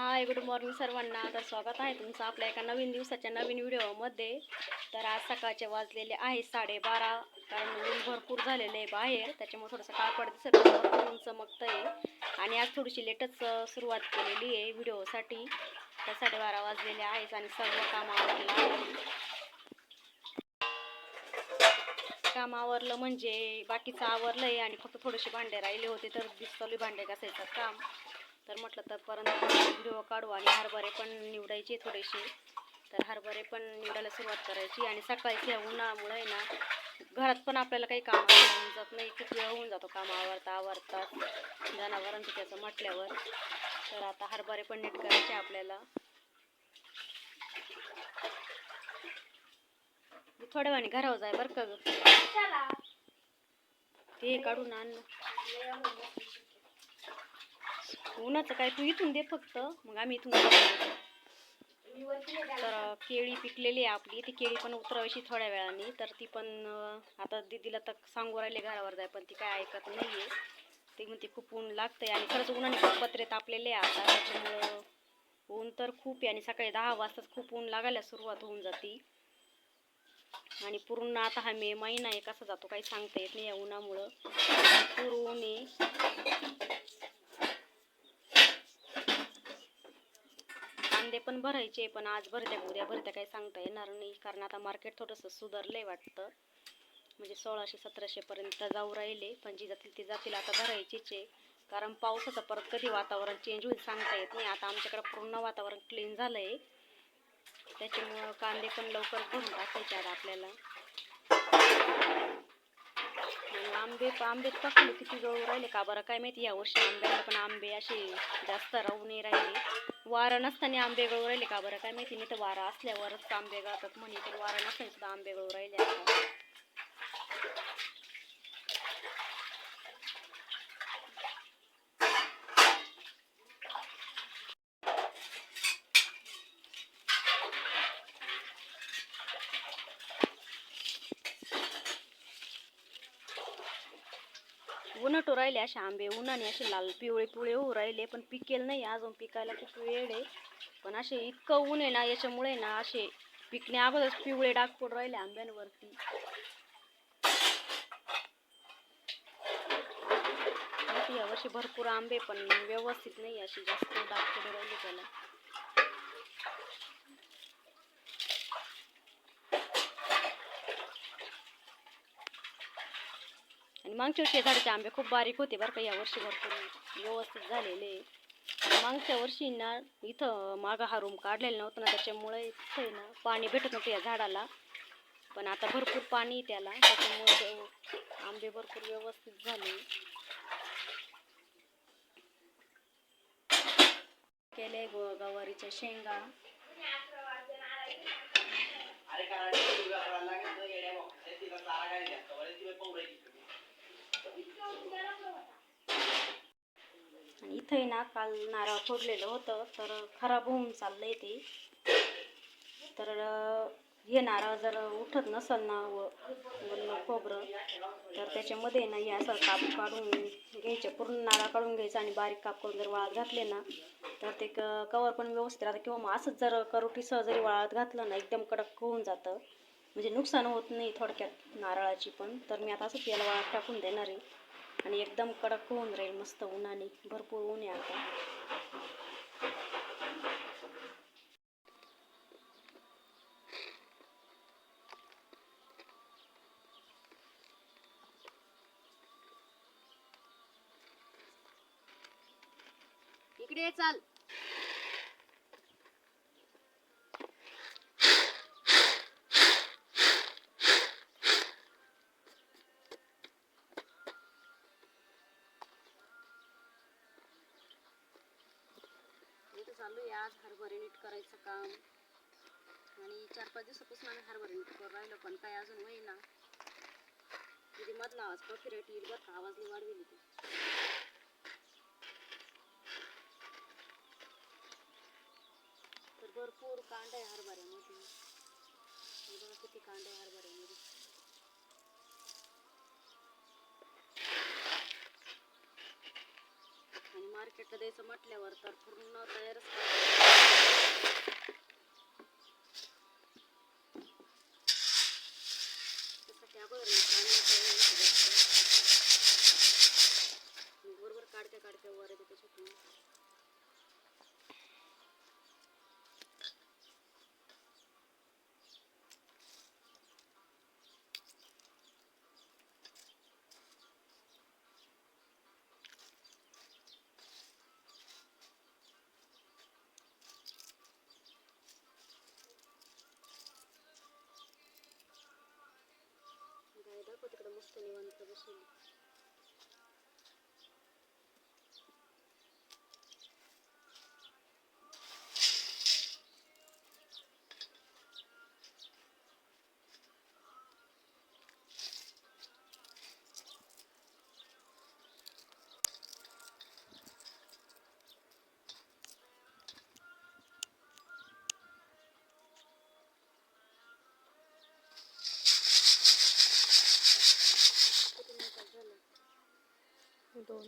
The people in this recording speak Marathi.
हाय गुड मॉर्निंग सर्वांना. तर स्वागत आहे तुमचं आपल्या एका नवीन दिवसाच्या नवीन व्हिडिओमध्ये. तर आज सकाळचे वाजलेले आहे साडेबारा कारण ऊन भरपूर झालेलं आहे बाहेर. त्याच्यामुळे थोडंसं काळपड दिसत भरपूर ऊन चमकतं आहे आणि आज थोडीशी लेटच सुरुवात केलेली आहे व्हिडिओसाठी. तर साडेबारा वाजलेले आहेत आणि सर्व काम आवडलं आहे काम आवरलं म्हणजे बाकीचं आवरलं आहे आणि फक्त थोडेसे भांडे राहिले होते तर दिसतली भांडे घासायचं काम. तर म्हटलं तर परत व्हिडिओ काढू आणि हरभरे पण निवडायचे थोडेसे. तर हरभरे पण निवडायला सुरुवात करायची आणि सकाळच्या उन्हामुळे ना घरात पण आपल्याला काही काम होऊन जात नाही खूप वेळ होऊन जातो काम आवरता आवरता जनावरांचं त्याचं म्हटल्यावर. तर आता हरभरे पण नीट करायचे आपल्याला. थोड्या वेळाने घरावर जाय बरं का ते काढून आण. उन्हाचं काय तू इथून दे फक्त. मग आम्ही इथून देऊ. तर केळी पिकलेली आहे आपली. ती केळी पण उतरावीशी थोड्या वेळाने. तर ती पण आता दीदीला तर सांगू राहिले घरावर जाय पण ती काय ऐकत नाही आहे ती म्हणते खूप ऊन लागतंय आणि खरंच उन्हाने खूप पत्रे तापलेले आहे आता. त्याच्यामुळं ऊन तर खूप आहे आणि सकाळी दहा वाजताच खूप ऊन लागायला सुरुवात होऊन जाते. आणि पूर्ण आता हा मे महिना आहे. कसा जातो काही सांगता येत नाही या उन्हामुळं. भरपूर ऊन आहे. कांदे पण भरायचे पण आज भरत्या उद्या भरत्या काही सांगता येणार नाही. कारण आता मार्केट थोडंसं सुधारलंय वाटतं. म्हणजे सोळाशे सतराशे पर्यंत जाऊ राहिले पण जी जातील ती जातील. आता भरायचीच आहे. कारण पावसाचं परत कधी वातावरण चेंज होईल सांगता येत नाही. आता आमच्याकडे पूर्ण वातावरण क्लीन झालंय. त्याच्यामुळं कांदे पण लवकर भरून टाकायचे आता आपल्याला. आंबे आंबे पकडले किती जवळ राहिले का बरं? काय माहिती या वर्षी आंब्याला पण आंबे असे जास्त राहू नाही राहिले. वारं नसताना आंबे गळू राहिले का बरं? काय माहिती नाही तर वारा असल्यावरच आंबे गळतात म्हणे तर वारं नसताना सुद्धा आंबे गळू राहिले उन्हटू राहिले असे आंबे उन्हाने असे लाल पिवळे पिवळे होऊ राहिले पण पिकेल नाही. अजून पिकायला खूप वेळ आहे. पण असे इतकं ऊन आहे ना याच्यामुळे ना असे पिकण्या अगोदर पिवळे डाग पडू राहिले आंब्यांवरती. माहिती यावर्षी भरपूर आंबे पण व्यवस्थित नाही असे जास्त डाग पडू राहिले त्याला. आणि मागच्या वर्षी झाडाचे आंबे खूप बारीक होते बरं का वर्षी भरपूर व्यवस्थित झालेले. आणि मागच्या वर्षी ना इथं मागं हा रूम काढलेला नव्हता ना त्याच्यामुळे इथं ना पाणी भेटत नव्हतं या झाडाला. पण आता भरपूर पाणी त्याला त्याच्यामुळे आंबे भरपूर व्यवस्थित झाले. केले गो गवारीच्या शेंगा. इथं आहे ना काल नारळ फोडलेलं होतं तर खराब होऊन चाललंय ते. तर हे नारळ जर उठत नसेल ना व खोबरं तर त्याच्यामध्ये ना हे असं काप काढून घ्यायचे पूर्ण नारळ काढून घ्यायचं आणि बारीक काप करून जर वाळत घातले ना तर ते क कवर पण व्यवस्थित राहतं. किंवा मग असंच जर करोटीसह जरी वाळत घातलं ना एकदम कडक होऊन जातं. म्हणजे नुकसान होत नाही थोडक्यात नारळाची पण तर मी आता असंच याला वाळत टाकून देणार आहे. आणि एकदम कडक होऊन राहील मस्त उन्हाने भरपूर ऊन आहे आता. इकडे चाल. चालू आहे आज हरभरे नीट करायचं काम. आणि चार पाच दिवसापासून आम्ही हरभरे नीट करून राहिलो पण काय अजून होईना. तिथे मधला आवाज कॉफी येईल बरं का? आवाज नाही वाढवेल ती तर भरपूर कांड आहे हरभऱ्यामध्ये. बघा किती कांड आहे हरभऱ्यामध्ये आणि मार्केट मार्केटला द्यायचं म्हटल्यावर तर पूर्ण तयारच Seni wanita besar. দোল